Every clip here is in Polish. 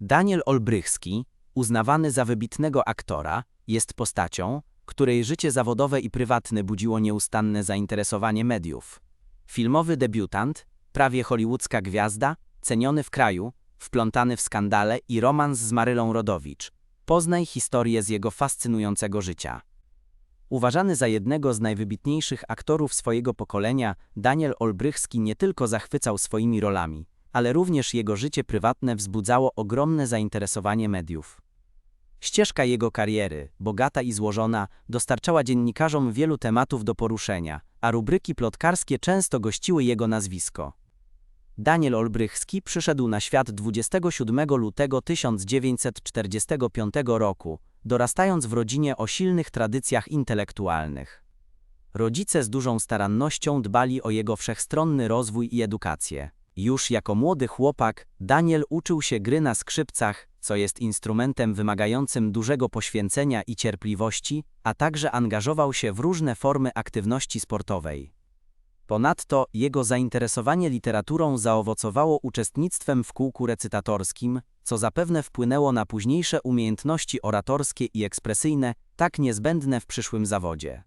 Daniel Olbrychski, uznawany za wybitnego aktora, jest postacią, której życie zawodowe i prywatne budziło nieustanne zainteresowanie mediów. Filmowy debiutant, prawie hollywoodzka gwiazda, ceniony w kraju, wplątany w skandale i romans z Marylą Rodowicz. Poznaj historię z jego fascynującego życia. Uważany za jednego z najwybitniejszych aktorów swojego pokolenia, Daniel Olbrychski nie tylko zachwycał swoimi rolami, ale również jego życie prywatne wzbudzało ogromne zainteresowanie mediów. Ścieżka jego kariery, bogata i złożona, dostarczała dziennikarzom wielu tematów do poruszenia, a rubryki plotkarskie często gościły jego nazwisko. Daniel Olbrychski przyszedł na świat 27 lutego 1945 roku, dorastając w rodzinie o silnych tradycjach intelektualnych. Rodzice z dużą starannością dbali o jego wszechstronny rozwój i edukację. Już jako młody chłopak, Daniel uczył się gry na skrzypcach, co jest instrumentem wymagającym dużego poświęcenia i cierpliwości, a także angażował się w różne formy aktywności sportowej. Ponadto jego zainteresowanie literaturą zaowocowało uczestnictwem w kółku recytatorskim, co zapewne wpłynęło na późniejsze umiejętności oratorskie i ekspresyjne, tak niezbędne w przyszłym zawodzie.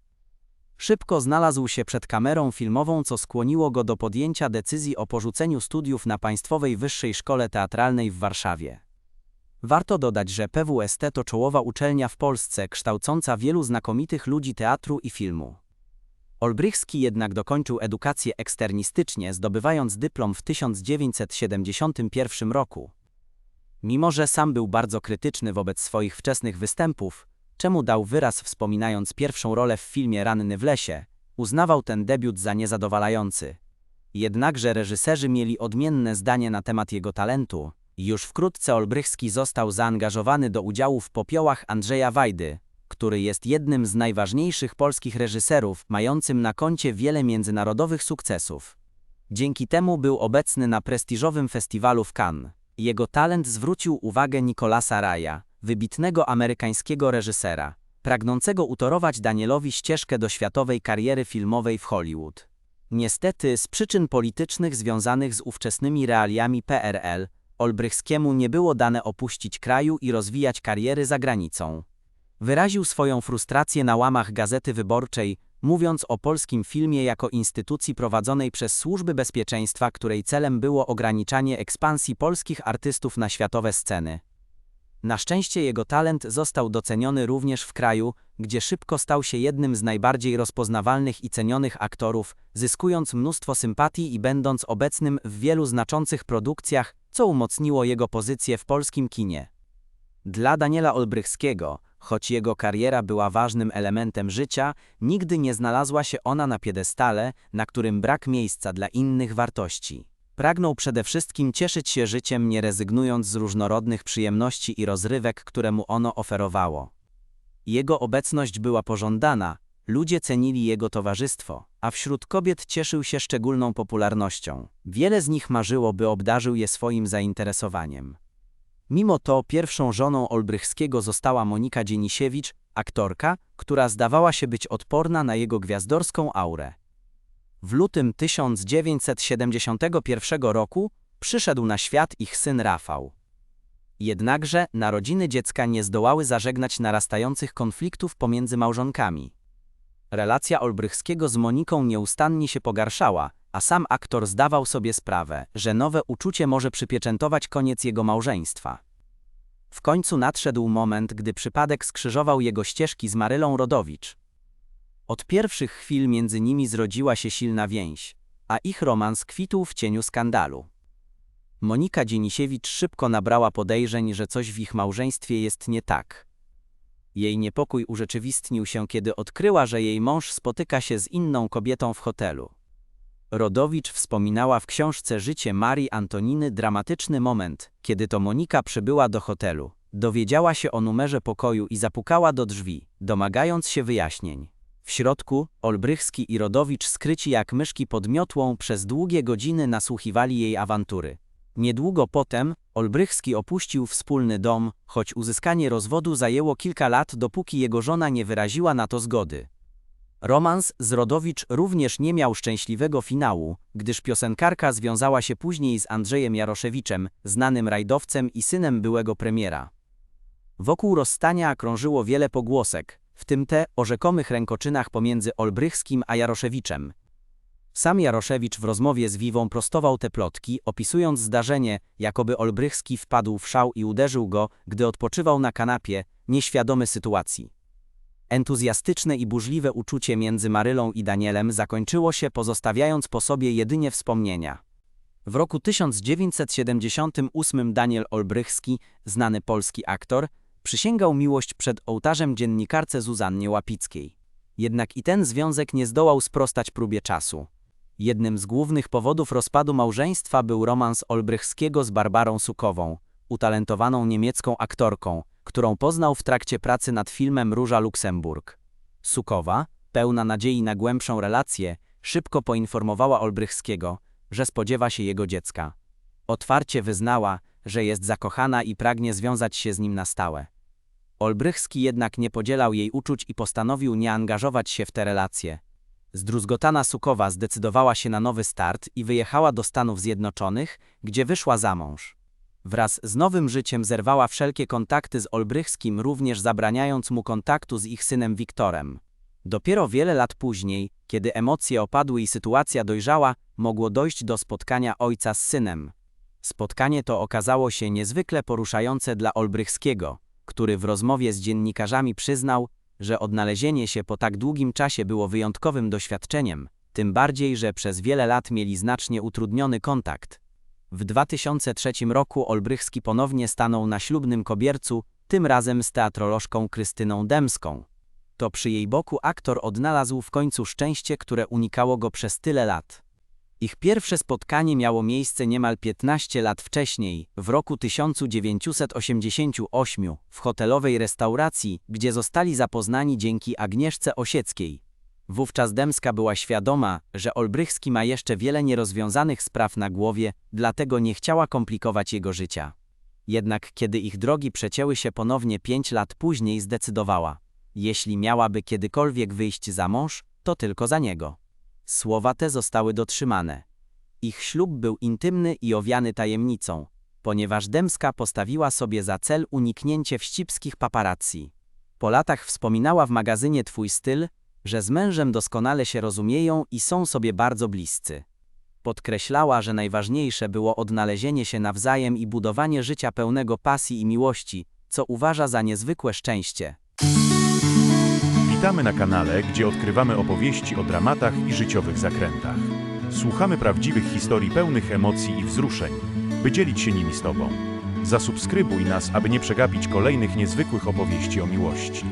Szybko znalazł się przed kamerą filmową, co skłoniło go do podjęcia decyzji o porzuceniu studiów na Państwowej Wyższej Szkole Teatralnej w Warszawie. Warto dodać, że PWST to czołowa uczelnia w Polsce, kształcąca wielu znakomitych ludzi teatru i filmu. Olbrychski jednak dokończył edukację eksternistycznie, zdobywając dyplom w 1971 roku. Mimo, że sam był bardzo krytyczny wobec swoich wczesnych występów, czemu dał wyraz wspominając pierwszą rolę w filmie Ranny w lesie, uznawał ten debiut za niezadowalający. Jednakże reżyserzy mieli odmienne zdanie na temat jego talentu. Już wkrótce Olbrychski został zaangażowany do udziału w popiołach Andrzeja Wajdy, który jest jednym z najważniejszych polskich reżyserów, mającym na koncie wiele międzynarodowych sukcesów. Dzięki temu był obecny na prestiżowym festiwalu w Cannes. Jego talent zwrócił uwagę Nicolasa Raya, wybitnego amerykańskiego reżysera, pragnącego utorować Danielowi ścieżkę do światowej kariery filmowej w Hollywood. Niestety, z przyczyn politycznych związanych z ówczesnymi realiami PRL, Olbrychskiemu nie było dane opuścić kraju i rozwijać kariery za granicą. Wyraził swoją frustrację na łamach Gazety Wyborczej, mówiąc o polskim filmie jako instytucji prowadzonej przez służby bezpieczeństwa, której celem było ograniczanie ekspansji polskich artystów na światowe sceny. Na szczęście jego talent został doceniony również w kraju, gdzie szybko stał się jednym z najbardziej rozpoznawalnych i cenionych aktorów, zyskując mnóstwo sympatii i będąc obecnym w wielu znaczących produkcjach, co umocniło jego pozycję w polskim kinie. Dla Daniela Olbrychskiego, choć jego kariera była ważnym elementem życia, nigdy nie znalazła się ona na piedestale, na którym brak miejsca dla innych wartości. Pragnął przede wszystkim cieszyć się życiem, nie rezygnując z różnorodnych przyjemności i rozrywek, które mu ono oferowało. Jego obecność była pożądana, ludzie cenili jego towarzystwo, a wśród kobiet cieszył się szczególną popularnością. Wiele z nich marzyło, by obdarzył je swoim zainteresowaniem. Mimo to pierwszą żoną Olbrychskiego została Monika Dzienisiewicz, aktorka, która zdawała się być odporna na jego gwiazdorską aurę. W lutym 1971 roku przyszedł na świat ich syn Rafał. Jednakże narodziny dziecka nie zdołały zażegnać narastających konfliktów pomiędzy małżonkami. Relacja Olbrychskiego z Moniką nieustannie się pogarszała, a sam aktor zdawał sobie sprawę, że nowe uczucie może przypieczętować koniec jego małżeństwa. W końcu nadszedł moment, gdy przypadek skrzyżował jego ścieżki z Marylą Rodowicz. Od pierwszych chwil między nimi zrodziła się silna więź, a ich romans kwitł w cieniu skandalu. Monika Dzienisiewicz szybko nabrała podejrzeń, że coś w ich małżeństwie jest nie tak. Jej niepokój urzeczywistnił się, kiedy odkryła, że jej mąż spotyka się z inną kobietą w hotelu. Rodowicz wspominała w książce Życie Marii Antoniny dramatyczny moment, kiedy to Monika przybyła do hotelu. Dowiedziała się o numerze pokoju i zapukała do drzwi, domagając się wyjaśnień. W środku Olbrychski i Rodowicz skryci jak myszki pod miotłą przez długie godziny nasłuchiwali jej awantury. Niedługo potem Olbrychski opuścił wspólny dom, choć uzyskanie rozwodu zajęło kilka lat, dopóki jego żona nie wyraziła na to zgody. Romans z Rodowicz również nie miał szczęśliwego finału, gdyż piosenkarka związała się później z Andrzejem Jaroszewiczem, znanym rajdowcem i synem byłego premiera. Wokół rozstania krążyło wiele pogłosek, w tym te o rzekomych rękoczynach pomiędzy Olbrychskim a Jaroszewiczem. Sam Jaroszewicz w rozmowie z Wiwą prostował te plotki, opisując zdarzenie, jakoby Olbrychski wpadł w szał i uderzył go, gdy odpoczywał na kanapie, nieświadomy sytuacji. Entuzjastyczne i burzliwe uczucie między Marylą i Danielem zakończyło się pozostawiając po sobie jedynie wspomnienia. W roku 1978 Daniel Olbrychski, znany polski aktor, przysięgał miłość przed ołtarzem dziennikarce Zuzannie Łapickiej. Jednak i ten związek nie zdołał sprostać próbie czasu. Jednym z głównych powodów rozpadu małżeństwa był romans Olbrychskiego z Barbarą Sukową, utalentowaną niemiecką aktorką, którą poznał w trakcie pracy nad filmem Róża Luksemburg. Sukowa, pełna nadziei na głębszą relację, szybko poinformowała Olbrychskiego, że spodziewa się jego dziecka. Otwarcie wyznała, że jest zakochana i pragnie związać się z nim na stałe. Olbrychski jednak nie podzielał jej uczuć i postanowił nie angażować się w te relacje. Zdruzgotana Sukowa zdecydowała się na nowy start i wyjechała do Stanów Zjednoczonych, gdzie wyszła za mąż. Wraz z nowym życiem zerwała wszelkie kontakty z Olbrychskim, również zabraniając mu kontaktu z ich synem Wiktorem. Dopiero wiele lat później, kiedy emocje opadły i sytuacja dojrzała, mogło dojść do spotkania ojca z synem. Spotkanie to okazało się niezwykle poruszające dla Olbrychskiego, który w rozmowie z dziennikarzami przyznał, że odnalezienie się po tak długim czasie było wyjątkowym doświadczeniem, tym bardziej, że przez wiele lat mieli znacznie utrudniony kontakt. W 2003 roku Olbrychski ponownie stanął na ślubnym kobiercu, tym razem z teatrolożką Krystyną Demską. To przy jej boku aktor odnalazł w końcu szczęście, które unikało go przez tyle lat. Ich pierwsze spotkanie miało miejsce niemal 15 lat wcześniej, w roku 1988, w hotelowej restauracji, gdzie zostali zapoznani dzięki Agnieszce Osieckiej. Wówczas Demska była świadoma, że Olbrychski ma jeszcze wiele nierozwiązanych spraw na głowie, dlatego nie chciała komplikować jego życia. Jednak kiedy ich drogi przecięły się ponownie pięć lat później, zdecydowała: jeśli miałaby kiedykolwiek wyjść za mąż, to tylko za niego. Słowa te zostały dotrzymane. Ich ślub był intymny i owiany tajemnicą, ponieważ Demska postawiła sobie za cel uniknięcie wścibskich paparazzi. Po latach wspominała w magazynie Twój styl, że z mężem doskonale się rozumieją i są sobie bardzo bliscy. Podkreślała, że najważniejsze było odnalezienie się nawzajem i budowanie życia pełnego pasji i miłości, co uważa za niezwykłe szczęście. Witamy na kanale, gdzie odkrywamy opowieści o dramatach i życiowych zakrętach. Słuchamy prawdziwych historii pełnych emocji i wzruszeń, by dzielić się nimi z Tobą. Zasubskrybuj nas, aby nie przegapić kolejnych niezwykłych opowieści o miłości.